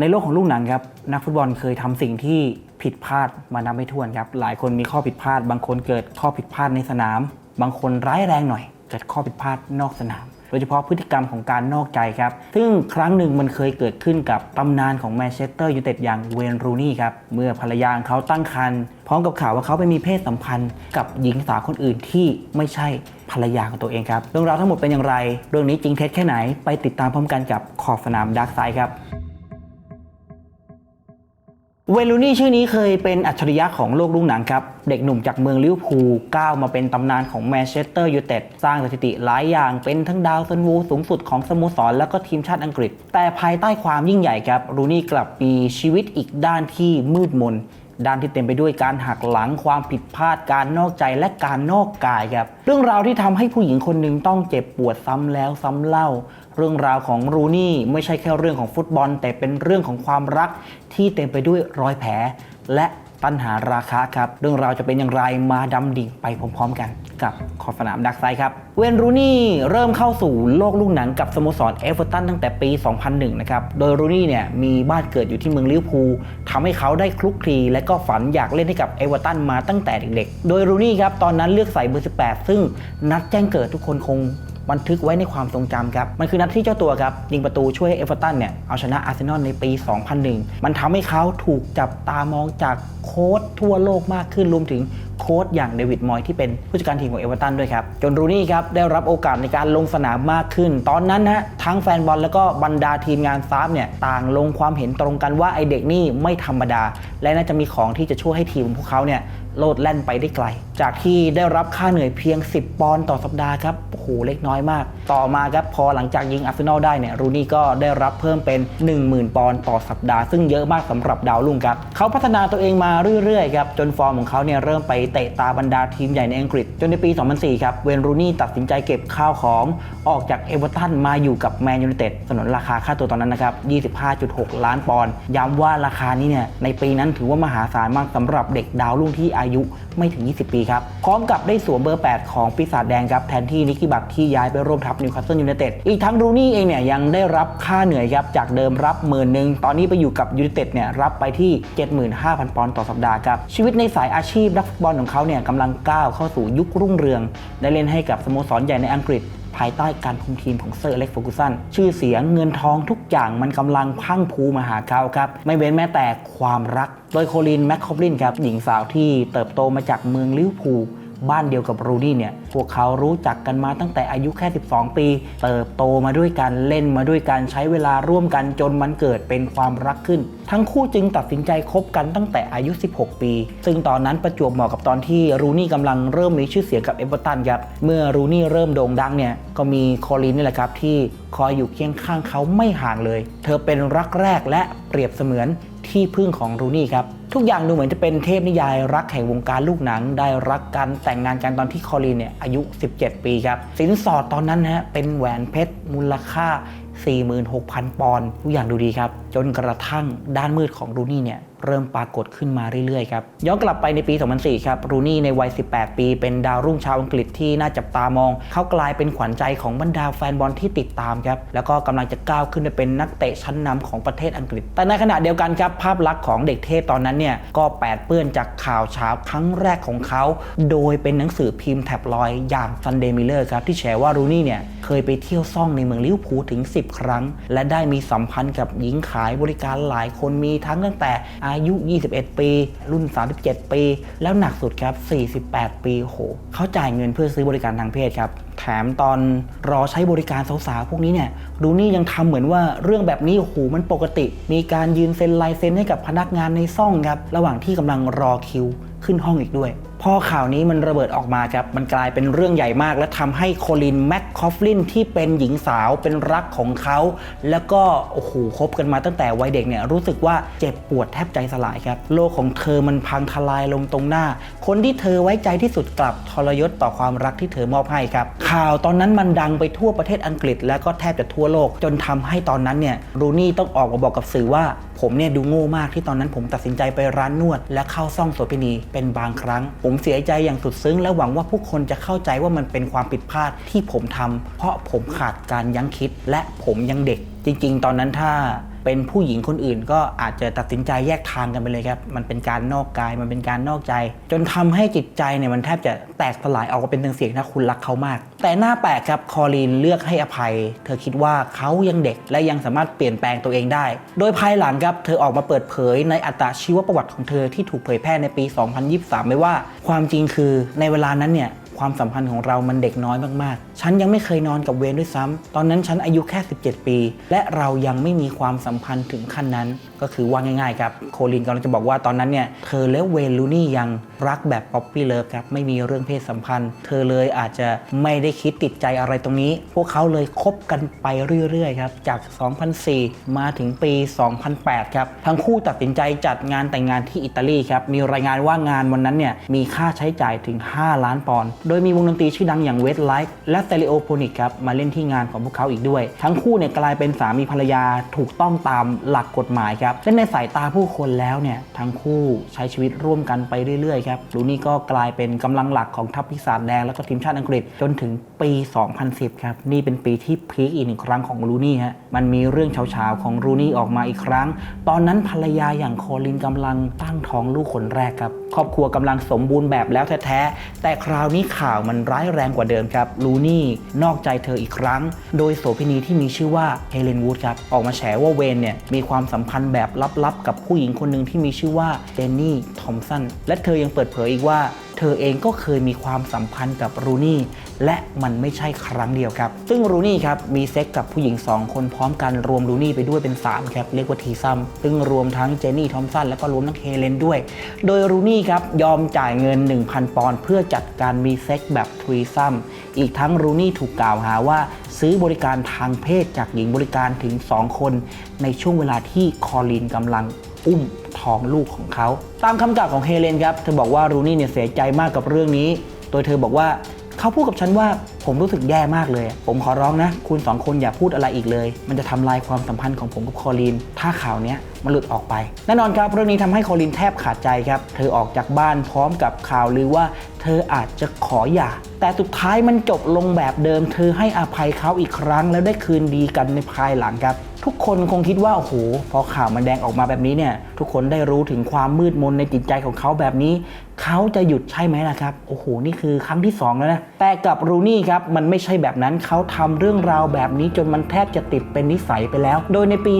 ในโลกของลูกหนังครับนักฟุตบอลเคยทำสิ่งที่ผิดพลาดมานับไม่ถ้วนครับหลายคนมีข้อผิดพลาด บางคนเกิดข้อผิดพลาดในสนาม บางคนร้ายแรงหน่อย เกิดข้อผิดพลาดนอกสนาม โดยเฉพาะพฤติกรรมของการนอกใจครับ ซึ่งครั้งหนึ่งมันเคยเกิดขึ้นกับตำนานของแมนเชสเตอร์ยูไนเต็ดอย่างเวนรูนี่ครับเมื่อภรรยาของเขาตั้งครรภ์พร้อมกับข่าวว่าเขาไปมีเพศสัมพันธ์กับหญิงสาวคนอื่นที่ไม่ใช่ภรรยาของตัวเองครับเรื่องราวทั้งหมดเป็นอย่างไร เรื่องนี้จริงเท็จแค่ไหนไปติดตามพร้อมกันกับขอบสนามดักไซด์ครับ เวลูนี่ชื่อนี้เคยเป็นอัจฉริยะของโลกลูกหนังครับ เด็กหนุ่มจากเมืองลิเวอร์พูลก้าวมาเป็นตำนานของแมนเชสเตอร์ยูไนเต็ดสร้างสถิติหลายอย่างเป็นทั้งดาวซันวูสูงสุดของสโมสร และก็ทีมชาติอังกฤษ แต่ภายใต้ความยิ่งใหญ่ครับ รูนี่กลับมีชีวิตอีกด้านที่มืดมน ด้านที่เต็มไปด้วยการหักหลังความผิดพลาดการนอกใจและการนอกกายครับเรื่องราวที่ทำให้ผู้หญิงคนหนึ่งต้องเจ็บปวดซ้ำแล้วซ้ำเล่า เรื่องราวของรูนี่ไม่ใช่แค่เรื่องของฟุตบอล แต่เป็นเรื่องของความรักที่เต็มไปด้วยรอยแผล และปัญหาราคาครับ เรื่องราวจะเป็นอย่างไรมาดำดิ่งไปพร้อมๆกันกับขอบสนามดักไซครับ เวนรูนี่เริ่มเข้าสู่โลกลูกหนังกับสโมสรเอเวอร์ตันตั้งแต่ปี 2001 นะครับ โดยรูนี่เนี่ยมีบ้านเกิดอยู่ที่เมืองลิเวอร์พูลทำให้เขาได้คลุกคลีและก็ฝันอยากเล่นให้กับเอเวอร์ตันมาตั้งแต่เด็กๆ โดยรูนี่ครับตอนนั้นเลือกใส่เบอร์ 18 ซึ่งนัดแจ้งเกิดทุกคนคง บันทึกไว้ในความทรงจำครับ มันคือนัดที่เจ้าตัวครับ ยิงประตูช่วยเอเวอร์ตันเนี่ย เอาชนะอาร์เซนอลในปี 2001 มันทำให้เขาถูกจับตามองจากโค้ชทั่วโลกมากขึ้นรวมถึงโค้ชอย่างเดวิดมอยที่เป็นผู้จัดการทีมของเอเวอร์ตันด้วยครับ จนรูนี่ครับ ได้รับโอกาสในการลงสนามมากขึ้น ตอนนั้นนะทั้งแฟนบอลแล้วก็บรรดาทีมงานซาฟเนี่ย ต่างลงความเห็นตรงกันว่าไอเด็กนี่ไม่ธรรมดา และน่าจะมีของที่จะช่วยให้ทีมของพวกเขาเนี่ย โลดแล่นไปได้ไกล จากที่ได้รับค่าเหนื่อยเพียง 10 ปอนด์ต่อสัปดาห์ครับโอ้โหเล็กน้อยมาก ต่อมาครับพอหลังจากยิงอาร์เซนอลได้เนี่ยรูนี่ก็ได้รับเพิ่มเป็น 10,000 ปอนด์ต่อสัปดาห์ ซึ่งเยอะมากสำหรับดาวรุ่งครับเขาพัฒนาตัวเองมาเรื่อยๆครับจนฟอร์มของเขาเนี่ยเริ่มไปเตะตาบรรดาทีมใหญ่ในอังกฤษ จนในปี 2004 ครับเวนรูนี่ตัดสินใจเก็บข้าวของออกจากเอเวอร์ตันมาอยู่กับแมนยูไนเต็ดสนนราคาค่าตัวตอนนั้นนะครับ 25.6 ล้านปอนด์ย้ำว่าราคานี้เนี่ยในปีนั้นถือว่ามหาศาลมากสำหรับเด็กดาวรุ่งที่อายุไม่ถึง 20 ปีครับ พร้อมกับได้สวมเบอร์ 8 ของปีศาจแดงครับ แทนที่นิกกี้บักที่ย้ายไปร่วมทัพนิวคาสเซิลยูไนเต็ดอีกทั้งรูนี่เองเนี่ยยังได้รับค่าเหนื่อยครับจากเดิมรับหมื่นหนึ่งตอนนี้ไปอยู่กับยูไนเต็ดเนี่ยรับไปที่ 75,000 ปอนด์ต่อสัปดาห์ครับชีวิตในสายอาชีพนักฟุตบอลของเขาเนี่ยกำลังก้าวเข้าสู่ยุครุ่งเรือง ได้เล่นให้กับสโมสรใหญ่ในอังกฤษ ภายใต้การคุมทีมของเซอร์อเล็กซ์ฟอร์กูสันชื่อเสียงเงินทองทุกอย่างมันกำลังพังพูมาหาเขาครับ ไม่เว้นแม้แต่ความรัก โดยโคลินแมคคอบลินครับหญิงสาวที่เติบโตมาจากเมืองลิเวอร์พูล บ้านเดียวกับรูนี่เนี่ยพวกเขารู้จักกันมาตั้งแต่อายุแค่ 12 ปี เติบโตมาด้วยกันเล่นมาด้วยกันใช้เวลาร่วมกันจนมันเกิดเป็นความรักขึ้น ทั้งคู่จึงตัดสินใจคบกันตั้งแต่อายุ 16 ปี ซึ่งตอนนั้นประจวบเหมาะกับตอนที่รูนี่กำลังเริ่มมีชื่อเสียงกับเอเวอร์ตันครับเมื่อรูนี่เริ่มโด่งดังเนี่ยก็มีโคลินนี่แหละครับที่คอยอยู่เคียงข้างเขาไม่ห่างเลย เธอเป็นรักแรกและเปรียบเสมือน ที่พึ่งของรูนี่ครับ ทุกอย่างดูเหมือนจะเป็นเทพนิยายรักแห่งวงการลูกหนัง ได้รักกันแต่งงานกันตอนที่คอลินเนี่ยอายุ 17 ปีครับ สินสอดตอนนั้นนะฮะเป็นแหวนเพชรมูลค่า 46,000 ปอนด์ทุกอย่างดูดีครับ จนกระทั่งด้านมืดของรูนี่เนี่ย เริ่มปรากฏขึ้นมาเรื่อยๆครับย้อนกลับไปในปี 2004 ครับรูนี่ในวัย 18 ปี เป็นดาวรุ่งชาวอังกฤษที่น่าจับตามอง เขากลายเป็นขวัญใจของบรรดาแฟนบอลที่ติดตามครับแล้วก็กำลังจะก้าวขึ้นไปเป็นนักเตะชั้นนำของประเทศอังกฤษ แต่ในขณะเดียวกันครับภาพลักษณ์ของเด็กเทพตอนนั้นเนี่ยก็แปดเปื้อนจากข่าวเช้าครั้งแรกของเขา โดยเป็นหนังสือพิมพ์แท็บลอยด์อย่าง Sunday Miller ครับที่แฉว่ารูนี่เนี่ยเคยไปเที่ยวซ่องในเมืองลิเวอร์พูลถึง 10 ครั้ง และได้มีสัมพันธ์กับหญิงขายบริการหลายคนมีทั้งตั้งแต่อาายุ 21 ปี รุ่น 37 ปี แล้วหนักสุดครับ 48 ปีโหเขาจ่ายเงินเพื่อซื้อบริการทางเพศครับ แถมตอนรอใช้บริการสาวๆพวกนี้เนี่ยดูนี่ยังทำเหมือนว่าเรื่องแบบนี้โอ้โหมันปกติ มีการยืนเซ็นลายเซ็นให้กับพนักงานในซ่องครับระหว่างที่กำลังรอคิวขึ้นห้องอีกด้วย พอข่าวนี้มันระเบิดออกมาครับมันกลายเป็นเรื่องใหญ่มาก และทำให้โคลินแมคคอฟลินที่เป็นหญิงสาวเป็นรักของเขา แล้วก็โอ้โหคบกันมาตั้งแต่วัยเด็กเนี่ยรู้สึกว่าเจ็บปวดแทบใจสลายครับ โลกของเธอมันพังทลายลงตรงหน้า คนที่เธอไว้ใจที่สุดกลับทรยศต่อความรักที่เธอมอบให้ครับข่าวตอนนั้นมันดังไปทั่วประเทศอังกฤษ แล้วก็แทบจะทั่วโลก จนทำให้ตอนนั้นเนี่ยรูนี่ต้องออกมาบอกกับสื่อว่าผมเนี่ยดูโง่มากที่ตอนนั้นผมตัดสินใจไปร้านนวด และเข้าซ่องโสเภณีเป็นบางครั้งผมมเสียใจอย่างสุดซึ้ง และหวังว่าผู้คนจะเข้าใจว่ามันเป็นความผิดพลาดที่ผมทำเพราะผมขาดการยั้งคิดและผมยังเด็ก จริง ๆ ตอนนั้นถ้า เป็นผู้หญิงคนอื่นก็อาจจะตัดสินใจแยกทางกันไปเลยครับ มันเป็นการนอกกาย มันเป็นการนอกใจ จนทำให้จิตใจเนี่ยมันแทบจะแตกสลายออกมาเป็นเสียงถ้าคุณรักเขามาก แต่หน้าแปลกครับคอรีนเลือกให้อภัย เธอคิดว่าเขายังเด็กและยังสามารถเปลี่ยนแปลงตัวเองได้ โดยภายหลังครับเธอออกมาเปิดเผยในอัตราชีวประวัติของเธอที่ถูกเผยแพร่ในปี 2023ไว้ว่า ความจริงคือในเวลานั้นเนี่ย ความสัมพันธ์ของเรามันเด็กน้อยมากๆ ฉันยังไม่เคยนอนกับเวนด้วยซ้ำตอนนั้นฉันอายุแค่ 17 ปี และเรายังไม่มีความสัมพันธ์ถึงขั้นนั้น ก็คือว่าง่ายๆครับโคลินกำลังจะบอกว่าตอนนั้นเนี่ยเธอและเวนลูนี่ยังรักแบบป๊อปปี้เลิฟครับไม่มีเรื่องเพศสัมพันธ์ เธอเลยอาจจะไม่ได้คิดติดใจอะไรตรงนี้ พวกเขาเลยคบกันไปเรื่อยๆครับจาก 2004 มาถึงปี 2008 ครับ ทั้งคู่ตัดสินใจจัดงานแต่งงานที่อิตาลีครับ มีรายงานว่างานวันนั้นเนี่ยมีค่าใช้จ่ายถึง 5 ล้านปอนด์โดยมีวงดนตรีชื่อดังอย่างเวสไลฟ์และเ e เลโอโพนิกครับ มาเล่นที่งานของพวกเขาอีกด้วย ทั้งคู่เนี่ยกลายเป็นสามีภรรยาถูกต้องตามหลักกฎหมายครับและในสายตาผู้คนแล้วเนี่ยทั้งคู่ใช้ชีวิตร่วมกันไปเรื่อยๆครับลูนี่ก็กลายเป็นกำลังหลักของทัพปีศาจแดงแล้วก็ทีมชาติอังกฤษจนถึงปี 2010 ครับ นี่เป็นปีที่พีคอีกหนึ่งครั้งของลูนี่ฮะมันมีเรื่องเฉาๆของลูนี่ออกมาอีกครั้ง ตอนนั้นภรรยาอย่างโคลินกำลังตั้งท้องลูกคนแรกครับครอบครัวกำลังสมบูรณ์แบบแล้วแท้ๆแต่คราวนี้ข่าวมันร้ายแรงกว่าเดิมครับลูนี่นอกใจเธออีกครั้ง โดยโสเภณีที่มีชื่อว่าเฮเลนวูดครับออกมาแฉว่าเวนเนี่ยมีความสัมพันธ์แบบลับๆ กับผู้หญิงคนหนึ่งที่มีชื่อว่าเจนนี่ทอมสันและเธอยังเปิดเผยอีกว่า เธอเองก็เคยมีความสัมพันธ์กับรูนี่ และมันไม่ใช่ครั้งเดียวครับ ซึ่งรูนี่ครับมีเซ็กกับผู้หญิง 2 คนพร้อมกันรวมรูนี่ไปด้วยเป็น 3 ครับ เรียกว่าทีซัมซึ่งรวมทั้งเจนนี่ทอมสันและก็รวมทั้งเฮเลนด้วย โดยรูนี่ครับยอมจ่ายเงิน 1,000 ปอนด์เพื่อจัดการมีเซ็กแบบทรีซัมอีกทั้งรูนี่ถูกกล่าวหาว่า ซื้อบริการทางเพศจากหญิงบริการถึง 2 คน ในช่วงเวลาที่คอลินกำลังอุ้มท้องลูกของเขา ตามคำกล่าวของเฮเลนครับ เธอบอกว่ารูนี่เนี่ยเสียใจมากกับเรื่องนี้ โดยเธอบอกว่า เขาพูดกับฉันว่าผมรู้สึกแย่มากเลย ผมขอร้องนะ คุณสองคนอย่าพูดอะไรอีกเลย มันจะทำลายความสัมพันธ์ของผมกับคอลินถ้าข่าวนี้มันหลุดออกไป แน่นอนครับเรื่องนี้ทำให้คอลินแทบขาดใจครับ เธอออกจากบ้านพร้อมกับข่าวลือว่าเธออาจจะขอหย่า แต่สุดท้ายมันจบลงแบบเดิม เธอให้อภัยเขาอีกครั้งแล้วได้คืนดีกันในภายหลังครับ ทุกคนคงคิดว่าโอ้โหพอข่าวมันแดงออกมาแบบนี้เนี่ยทุกคนได้รู้ถึงความมืดมนในจิตใจของเขาแบบนี้ เขาจะหยุดใช่ไหมล่ะครับ โอ้โห นี่คือครั้งที่ 2 แล้วนะ แต่กับรูนี่ครับ มันไม่ใช่แบบนั้นเขาทำเรื่องราวแบบนี้จนมันแทบจะติดเป็นนิสัยไปแล้ว โดยในปี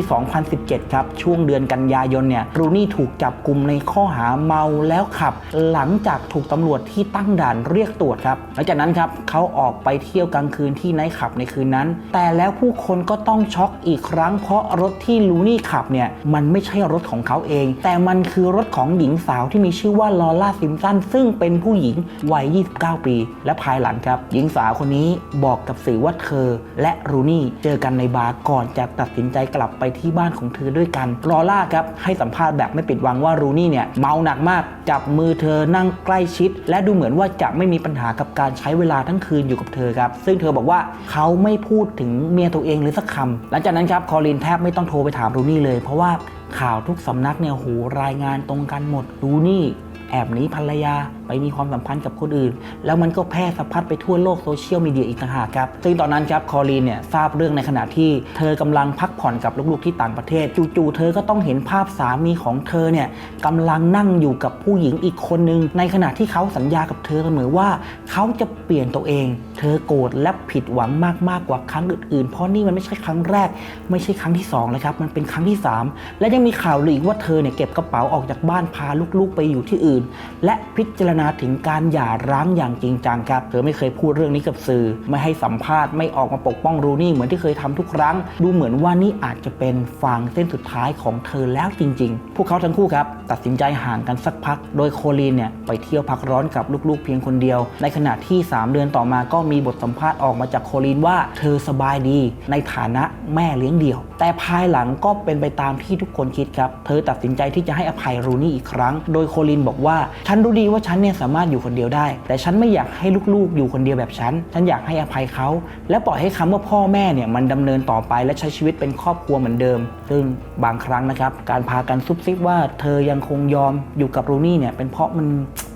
2017 ครับ ช่วงเดือนกันยายนเนี่ยรูนี่ถูกจับกลุ่มในข้อหาเมาแล้วขับ หลังจากถูกตำรวจที่ตั้งด่านเรียกตรวจครับหลังจากนั้นครับเขาออกไปเที่ยวกลางคืนที่ไนท์คลับในคืนนั้น แต่แล้วผู้คนก็ต้องช็อกอีกครั้งเพราะรถที่ลูนี่ขับเนี่ยมันไม่ใช่รถของเขาเอง แต่มันคือรถของหญิงสาวที่มีชื่อว่าลอร่าซิมสันซึ่งเป็นผู้หญิงวัย 29 ปี และภายหลังครับ หญิงสาวคนนี้บอกกับสื่อว่าเธอ และรูนี่เจอกันในบาร์ก่อนจะตัดสินใจกลับไปที่บ้านของเธอด้วยกันลอร่าครับให้สัมภาษณ์แบบไม่ปิดวังว่ารูนี่เนี่ยเมาหนักมาก จับมือเธอนั่งใกล้ชิด และดูเหมือนว่าจะไม่มีปัญหากับการใช้เวลาทั้งคืนอยู่กับเธอครับซึ่งเธอบอกว่าเขาไม่พูดถึงเมียตัวเองเลยสักคำหลังจากนั้นครับคอลินแทบไม่ต้องโทรไปถามรูนี่เลย เพราะว่าข่าวทุกสำนักเนี่ยโหรายงานตรงกันหมดรูนี่ แอบหนีภรรยาไปมีความสัมพันธ์กับคนอื่น แล้วมันก็แพร่สะพัดไปทั่วโลกโซเชียลมีเดียอีกต่างหากครับ ซึ่งตอนนั้นครับคอรีนเนี่ยทราบเรื่องในขณะที่เธอกำลังพักผ่อนกับลูกๆที่ต่างประเทศ จู่ๆเธอก็ต้องเห็นภาพสามีของเธอเนี่ยกำลังนั่งอยู่กับผู้หญิงอีกคนนึง ในขณะที่เขาสัญญากับเธอเสมอว่าเขาจะเปลี่ยนตัวเอง เธอโกรธและผิดหวังมากๆกว่าครั้งอื่นๆ เพราะนี่มันไม่ใช่ครั้งแรก ไม่ใช่ครั้งที่สองเลยครับมันเป็นครั้งที่สามและยังมีข่าวลืออีกว่าเธอเนี่ยเก็บกระเป๋าออกจากบ้านพาลูกๆไปอยู่ที่อื่น และพิจารณาถึงการหย่าร้างอย่างจริงจังครับ เธอไม่เคยพูดเรื่องนี้กับสื่อ ไม่ให้สัมภาษณ์ไม่ออกมาปกป้องรูนี่เหมือนที่เคยทำทุกครั้ง ดูเหมือนว่านี่อาจจะเป็นฟางเส้นสุดท้ายของเธอแล้วจริง ๆ พวกเขาทั้งคู่ครับตัดสินใจห่างกันสักพัก โดยโคลีนเนี่ยไปเที่ยวพักร้อนกับลูกๆ เพียงคนเดียว ในขณะที่ 3 เดือนต่อมาก็มีบทสัมภาษณ์ออกมาจากโคลีนว่าเธอสบายดี ในฐานะแม่เลี้ยงเดี่ยว แต่ภายหลังก็เป็นไปตามที่ทุกคนคิดครับ เธอตัดสินใจที่จะให้อภัยรูนี่อีกครั้ง โดยโคลินบอกว่าฉันรู้ดีว่าฉันเนี่ยสามารถอยู่คนเดียวได้ แต่ฉันไม่อยากให้ลูกๆ อยู่คนเดียวแบบฉัน ฉันอยากให้อภัยเขา และปล่อยให้คำว่าพ่อแม่เนี่ยมันดำเนินต่อไปและใช้ชีวิตเป็นครอบครัวเหมือนเดิม ซึ่งบางครั้งนะครับ การพากันซุบซิบว่าเธอยังคงยอมอยู่กับรูนี่เนี่ยเป็นเพราะมัน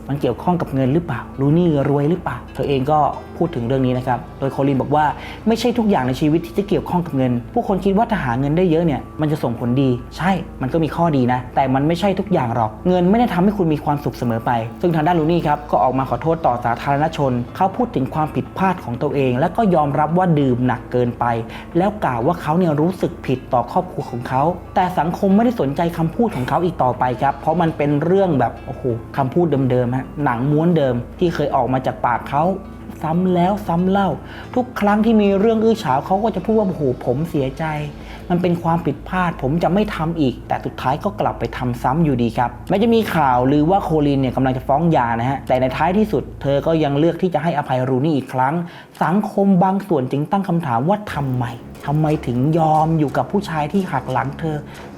มันเกี่ยวข้องกับเงินหรือเปล่ารูนี่รวยหรือเปล่า เธอเองก็พูดถึงเรื่องนี้นะครับ โดยโคลินบอกว่าไม่ใช่ทุกอย่างในชีวิตที่จะเกี่ยวข้องกับเงิน ผู้คนคิดว่าถ้าหาเงินได้เยอะเนี่ย มันจะส่งผลดี ใช่ มันก็มีข้อดีนะ แต่มันไม่ใช่ทุกอย่างหรอก เงินไม่ได้ทำให้คุณมีความสุขเสมอไป ซึ่งทางด้านลูนี่ครับก็ออกมาขอโทษต่อสาธารณชน เขาพูดถึงความผิดพลาดของตัวเอง และก็ยอมรับว่าดื่มหนักเกินไป แล้วกล่าวว่าเขาเนี่ยรู้สึกผิดต่อครอบครัวของเขา แต่สังคมไม่ได้สนใจคำพูดของเขาอีกต่อไปครับ เพราะมันเป็นเรื่องแบบโอ้โหคำพูดเดิมๆฮะหนังม้วนเดิมที่เคยออกมาจากปากเขาซ้ำแล้วซ้ำเล่า ทุกครั้งที่มีเรื่องอื้อฉาวเขาก็จะพูดว่าโอ้โหผมเสียใจ มันเป็นความผิดพลาด ผมจะไม่ทำอีก แต่สุดท้ายก็กลับไปทำซ้ำอยู่ดีครับแม้จะมีข่าวหรือว่าโคลินเนี่ยกำลังจะฟ้องยานะฮะแต่ในท้ายที่สุด เธอก็ยังเลือกที่จะให้อภัยรูนี่อีกครั้ง สังคมบางส่วนจึงตั้งคำถามว่าทำไมทำไมถึงยอมอยู่กับผู้ชายที่หักหลังเธอ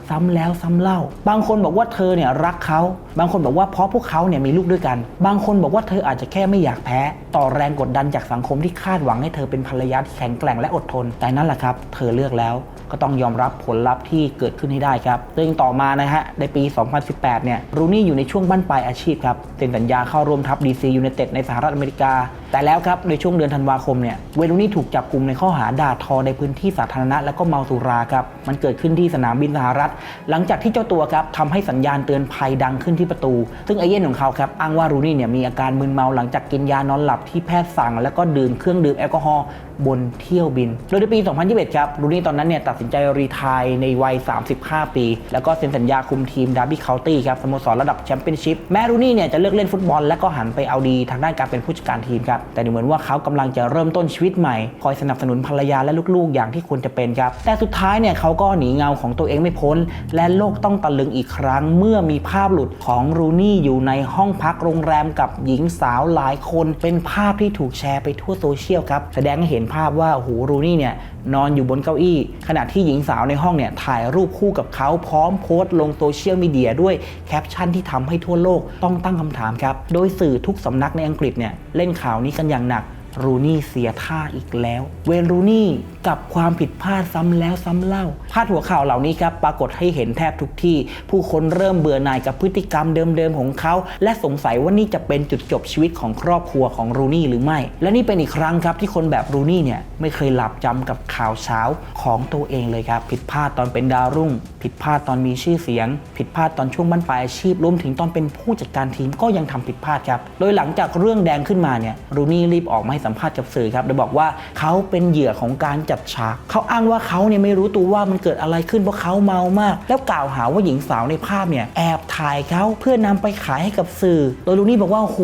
ซ้ำแล้วซ้ำเล่า บางคนบอกว่าเธอเนี่ยรักเขาบางคนบอกว่าเพราะพวกเขาเนี่ยมีลูกด้วยกัน บางคนบอกว่าเธออาจจะแค่ไม่อยากแพ้ ต่อแรงกดดันจากสังคมที่คาดหวังให้เธอเป็นภรรยาที่แข็งแกร่งและอดทน แต่นั่นแหละครับ เธอเลือกแล้วก็ต้องยอมรับผลลัพธ์ที่เกิดขึ้นให้ได้ครับซึ่งต่อมานะฮะ ในปี 2018 เนี่ย รูนี่อยู่ในช่วงบั้นปลายอาชีพครับเซ็นสัญญาเข้าร่วมทัพ DC United ในสหรัฐอเมริกา แต่แล้วครับ ในช่วงเดือนธันวาคมเนี่ย เวลูนี่ถูกจับกลุ่มในข้อหาด่าทอในพื้นที่สาธารณะและก็เมาสุราครับ มันเกิดขึ้นที่สนามบินสหรัฐ หลังจากที่เจ้าตัวครับทำให้สัญญาณเตือนภัยดังขึ้นที่ประตู ซึ่งเอเย่นของเขาครับอ้างว่ารูนี่เนี่ยมีอาการมึนเมาหลังจากกินยานอนหลับที่แพทย์สั่ง แล้วก็ดื่มเครื่องดื่มแอลกอฮอล์ บนเที่ยวบิน โดยในปี 2021 ครับรูนี่ตอนนั้นเนี่ยตัดสินใจรีไทร์ในวัย 35 ปี แล้วก็เซ็นสัญญาคุมทีมดาร์บี้เคานตี้ครับสโมสรระดับแชมเปี้ยนชิพแม้รูนี่เนี่ยจะเลิกเล่นฟุตบอล และก็หันไปเอาดีทางด้านการเป็นผู้จัดการทีมครับแต่ดูเหมือนว่าเขากำลังจะเริ่มต้นชีวิตใหม่ คอยสนับสนุนภรรยาและลูกๆ อย่างที่ควรจะเป็นครับแต่สุดท้ายเนี่ยเขาก็หนีเงาของตัวเองไม่พ้น และโลกต้องตะลึงอีกครั้ง เมื่อมีภาพหลุดของรูนี่อยู่ในห้องพักโรงแรมกับหญิงสาวหลายคน เป็นภาพที่ถูกแชร์ไปทั่วโซเชียลครับแสดงให้เห็นภาพว่าโอ้โหรูนี่เนี่ยนอนอยู่บนเก้าอี้ ขณะที่หญิงสาวในห้องเนี่ยถ่ายรูปคู่กับเขาพร้อมโพสต์ลงโซเชียลมีเดียด้วยแคปชั่นที่ทำให้ทั่วโลกต้องตั้งคำถามครับ โดยสื่อทุกสำนักในอังกฤษเนี่ยเล่นข่าวนี้กันอย่างหนัก รูนี่เสียท่าอีกแล้ว เวนรูนี่กับความผิดพลาดซ้ำแล้วซ้ำเล่า พาดหัวข่าวเหล่านี้ครับปรากฏให้เห็นแทบทุกที่ ผู้คนเริ่มเบื่อหน่ายกับพฤติกรรมเดิมๆของเขา และสงสัยว่านี่จะเป็นจุดจบชีวิตของครอบครัวของรูนี่หรือไม่ และนี่เป็นอีกครั้งครับที่คนแบบรูนี่เนี่ยไม่เคยหลับจำกับข่าวเช้าของตัวเองเลยครับ ผิดพลาดตอนเป็นดาวรุ่ง ผิดพลาดตอนมีชื่อเสียง ผิดพลาดตอนช่วงบั้นปลายอาชีพรวมถึงตอนเป็นผู้จัดการทีมก็ยังทำผิดพลาดครับ โดยหลังจากเรื่องแดงขึ้นมาเนี่ยรูนี่รีบออกมาสัมภาษณ์กับสื่อครับโดยบอกว่าเขาเป็นเหยื่อของการจัดฉากเขาอ้างว่าเขาเนี่ยไม่รู้ตัวว่ามันเกิดอะไรขึ้นเพราะเขาเมามาก แล้วกล่าวหาว่าหญิงสาวในภาพเนี่ยแอบถ่ายเขาเพื่อนำไปขายให้กับสื่อ โดยรูนี่บอกว่าโอ้โห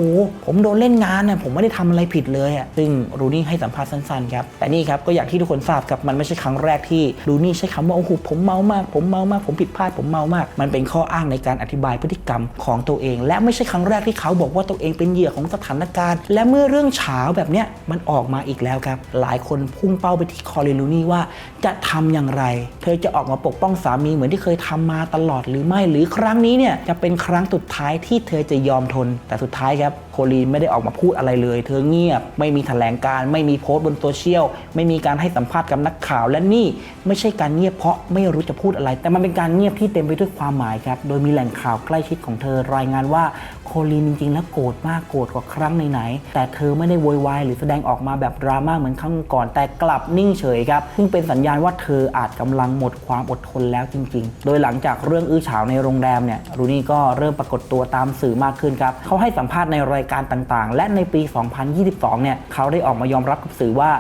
ผมโดนเล่นงานนะผมไม่ได้ทำอะไรผิดเลยอะซึ่งรูนี่ให้สัมภาษณ์สั้นๆครับแต่นี่ครับก็อย่างที่ทุกคนทราบครับมันไม่ใช่ครั้งแรกที่รูนี่ใช้คำว่าโอ้โหผมเมามาก ผมเมามาก ผมผิดพลาดผมเมามาก มันเป็นข้ออ้างในการอธิบายพฤติกรรมของตัวเอง และไม่ใช่ครั้งแรกที่เขาบอกว่าตัวเองเป็นเหยื่อของสถานการณ์ และเมื่อเรื่องเฉาแบบเนี้ยมันออกมาอีกแล้วครับ หลายคนพุ่งเป้าไปที่คอริลูนี่ว่าจะทำอย่างไร เธอจะออกมาปกป้องสามีเหมือนที่เคยทำมาตลอดหรือไม่ หรือครั้งนี้เนี่ยจะเป็นครั้งสุดท้ายที่เธอจะยอมทนแต่สุดท้ายครับ โคลีนไม่ได้ออกมาพูดอะไรเลย เธอเงียบ ไม่มีแถลงการ ไม่มีโพสต์บนโซเชียล ไม่มีการให้สัมภาษณ์กับนักข่าว และนี่ไม่ใช่การเงียบเพราะไม่รู้จะพูดอะไร แต่มันเป็นการเงียบที่เต็มไปด้วยความหมายครับ โดยมีแหล่งข่าวใกล้ชิดของเธอรายงานว่าโคลีนจริงๆ แล้วโกรธมากโกรธกว่าครั้งไหนๆ แต่เธอไม่ได้โวยวายหรือแสดงออกมาแบบดราม่าเหมือนครั้งก่อน แต่กลับนิ่งเฉยครับ ซึ่งเป็นสัญญาณว่าเธออาจกำลังหมดความอดทนแล้วจริง ๆ โดยหลังจากเรื่องอื้อฉาวในโรงแรมเนี่ย รูนี่ก็เริ่มปรากฏตัวตามสื่อมากขึ้นครับ เขาให้สัมภาษณ์ในรายการต่างๆ และในปี 2022 เนี่ยเขาได้ออกมายอมรับกับสื่อว่า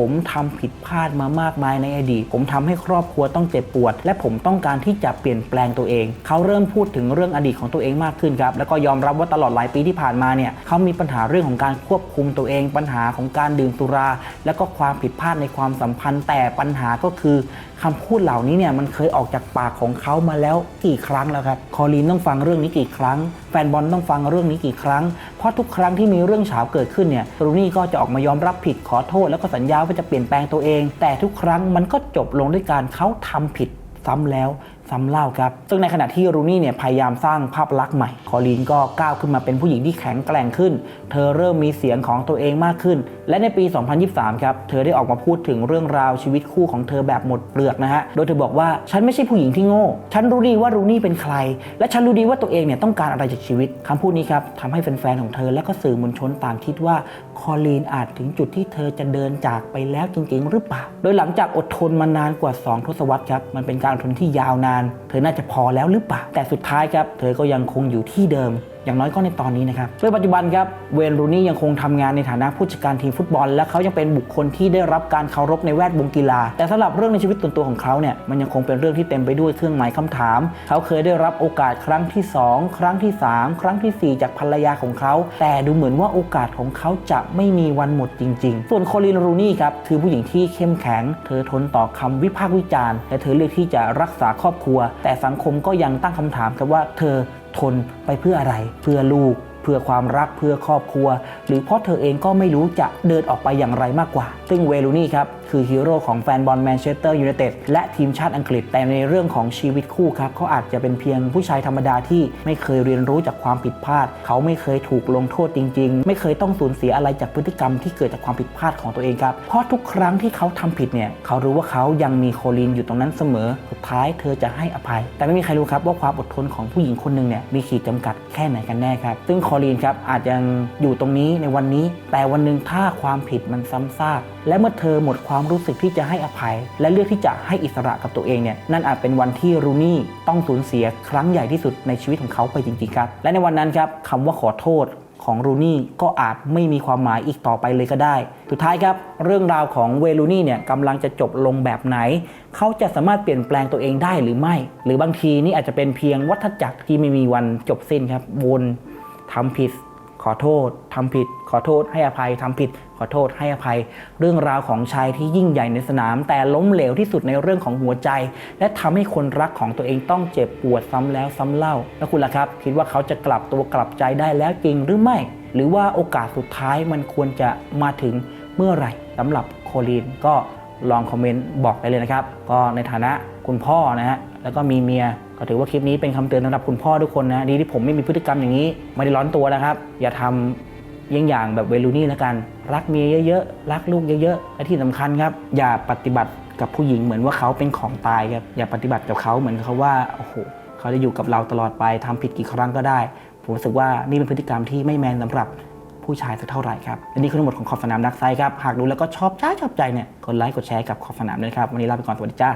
ผมทำผิดพลาดมามากมายในอดีต ผมทำให้ครอบครัวต้องเจ็บปวด และผมต้องการที่จะเปลี่ยนแปลงตัวเอง เขาเริ่มพูดถึงเรื่องอดีตของตัวเองมากขึ้นครับ แล้วก็ยอมรับว่าตลอดหลายปีที่ผ่านมาเนี่ย เขามีปัญหาเรื่องของการควบคุมตัวเอง ปัญหาของการดื่มสุรา แล้วก็ความผิดพลาดในความสัมพันธ์ แต่ปัญหาก็คือ คำพูดเหล่านี้เนี่ยมันเคยออกจากปากของเขามาแล้วกี่ครั้งแล้วครับ คอลีนต้องฟังเรื่องนี้กี่ครั้ง แฟนบอลต้องฟังเรื่องนี้กี่ครั้ง เพราะทุกครั้งที่มีเรื่องเฉาเกิดขึ้นเนี่ยรูนี่ก็จะออกมายอมรับผิดขอโทษ แล้วก็สัญญาว่าจะเปลี่ยนแปลงตัวเอง แต่ทุกครั้งมันก็จบลงด้วยการเขาทำผิดซ้ำแล้ว ซ้ำเล่าครับ ซึ่งในขณะที่รูนี่เนี่ยพยายามสร้างภาพลักษณ์ใหม่ คอลีนก็ก้าวขึ้นมาเป็นผู้หญิงที่แข็งแกร่งขึ้น เธอเริ่มมีเสียงของตัวเองมากขึ้น และในปี 2023 ครับ เธอได้ออกมาพูดถึงเรื่องราวชีวิตคู่ของเธอแบบหมดเปลือกนะฮะ โดยเธอบอกว่าฉันไม่ใช่ผู้หญิงที่โง่ ฉันรู้ดีว่ารูนี่เป็นใคร และฉันรู้ดีว่าตัวเองเนี่ยต้องการอะไรจากชีวิตคำพูดนี้ครับทำให้แฟนๆของเธอและก็สื่อมวลชนต่างคิดว่าคอลีนอาจถึงจุดที่เธอจะเดินจากไปแล้วจริงๆ หรือเปล่า โดยหลังจากอดทนมานานกว่า 2 ทศวรรษครับมันเป็นการอดทนที่ยาวนานเธอน่าจะพอแล้วหรือเปล่าแต่สุดท้ายครับ เธอก็ยังคงอยู่ที่เดิม อย่างน้อยก็ในตอนนี้นะครับโดยปัจจุบันครับเวนรูนี่ยังคงทำงานในฐานะผู้จัดการทีมฟุตบอล และเขายังเป็นบุคคลที่ได้รับการเคารพในแวดวงกีฬา แต่สำหรับเรื่องในชีวิตส่วนตัวของเขาเนี่ยมันยังคงเป็นเรื่องที่เต็มไปด้วยเครื่องหมายคำถาม เขาเคยได้รับโอกาสครั้งที่ 2 ครั้งที่ 3 ครั้งทีสี่ 4 จากภรรยาของเขา แต่ดูเหมือนว่าโอกาสของเขาจะไม่มีวันหมดจริง ๆ ส่วนโคลินรูนี่ครับคือผู้หญิงที่เข้มแข็ง เธอทนต่อคำวิพากษ์วิจารณ์และเธอเลือกที่จะรักษาครอบครัว แต่สังคมก็ยังตั้งคำถามครับว่าเธอ ทนไปเพื่ออะไร เพื่อลูก เพื่อความรักเพื่อครอบครัว หรือเพราะเธอเองก็ไม่รู้จะเดินออกไปอย่างไรมากกว่า ซึ่งเวลูนี่ครับ คือฮีโร่ของแฟนบอลแมนเชสเตอร์ยูไนเต็ดและทีมชาติอังกฤษ แต่ในเรื่องของชีวิตคู่ครับเขาอาจจะเป็นเพียงผู้ชายธรรมดาที่ไม่เคยเรียนรู้จากความผิดพลาด เขาไม่เคยถูกลงโทษจริง ๆ ไม่เคยต้องสูญเสียอะไรจากพฤติกรรมที่เกิดจากความผิดพลาดของตัวเองครับเพราะทุกครั้งที่เขาทำผิดเนี่ยเขารู้ว่าเขายังมีโคลินอยู่ตรงนั้นเสมอสุดท้ายเธอจะให้อภัย แต่ไม่มีใครรู้ครับว่าความอดทนของผู้หญิงคนหนึ่งเนี่ยมีขีดจำกัดแค่ไหนกันแน่ครับซึ่งโคลินครับอาจยังอยู่ตรงนี้ในวันนี้ แต่วันหนึ่งถ้าความผิดมันซ้ำซาก และเมื่อเธอหมดความรู้สึกที่จะให้อภัย และเลือกที่จะให้อิสระกับตัวเองเนี่ยนั่นอาจเป็นวันที่รูนี่ต้องสูญเสียครั้งใหญ่ที่สุดในชีวิตของเขาไปจริงๆครับ และในวันนั้นครับคำว่าขอโทษของรูนี่ก็อาจไม่มีความหมายอีกต่อไปเลยก็ได้ สุดท้ายครับ เรื่องราวของเวลูนี่เนี่ยกำลังจะจบลงแบบไหน เขาจะสามารถเปลี่ยนแปลงตัวเองได้หรือไม่ หรือบางทีนี่อาจจะเป็นเพียงวัฏจักรที่ไม่มีวันจบสิ้นครับวนทำผิด ขอโทษทำผิด ขอโทษให้อภัยทำผิด ขอโทษให้อภัย เรื่องราวของชายที่ยิ่งใหญ่ในสนาม แต่ล้มเหลวที่สุดในเรื่องของหัวใจ และทำให้คนรักของตัวเองต้องเจ็บปวดซ้ำแล้วซ้ำเล่า แล้วคุณล่ะครับ คิดว่าเขาจะกลับตัวกลับใจได้แล้วจริงหรือไม่ หรือว่าโอกาสสุดท้ายมันควรจะมาถึงเมื่อไหร่สำหรับโคลีนก็ลองคอมเมนต์บอกได้เลยนะครับ ก็ในฐานะคุณพ่อนะฮะแล้วก็มีเมีย ก็ถือว่าคลิปนี้เป็นคำเตือนสำหรับคุณพ่อทุกคนนะดีที่ผมไม่มีพฤติกรรมอย่างนี้ ไม่ได้ร้อนตัวนะครับ อย่าทำเยี่ยงอย่างแบบเวลูนี่แล้วกัน รักเมียเยอะๆ รักลูกเยอะๆ และที่สำคัญครับ อย่าปฏิบัติกับผู้หญิงเหมือนว่าเขาเป็นของตายครับ อย่าปฏิบัติกับเขาเหมือนเขาว่าโอ้โหเขาจะอยู่กับเราตลอดไปทำผิดกี่ครั้งก็ได้ ผมรู้สึกว่านี่เป็นพฤติกรรมที่ไม่แมนสำหรับผู้ชายสักเท่าไหร่ครับและนี่คือทั้งหมดของขอบสนามดักไซครับ หากดูแล้วก็ชอบใจชอบใจเนี่ยกดไลค์กดแชร์กับขอบสนามด้วยนะครับวันนี้ลาไปก่อนสวัสดีจ้า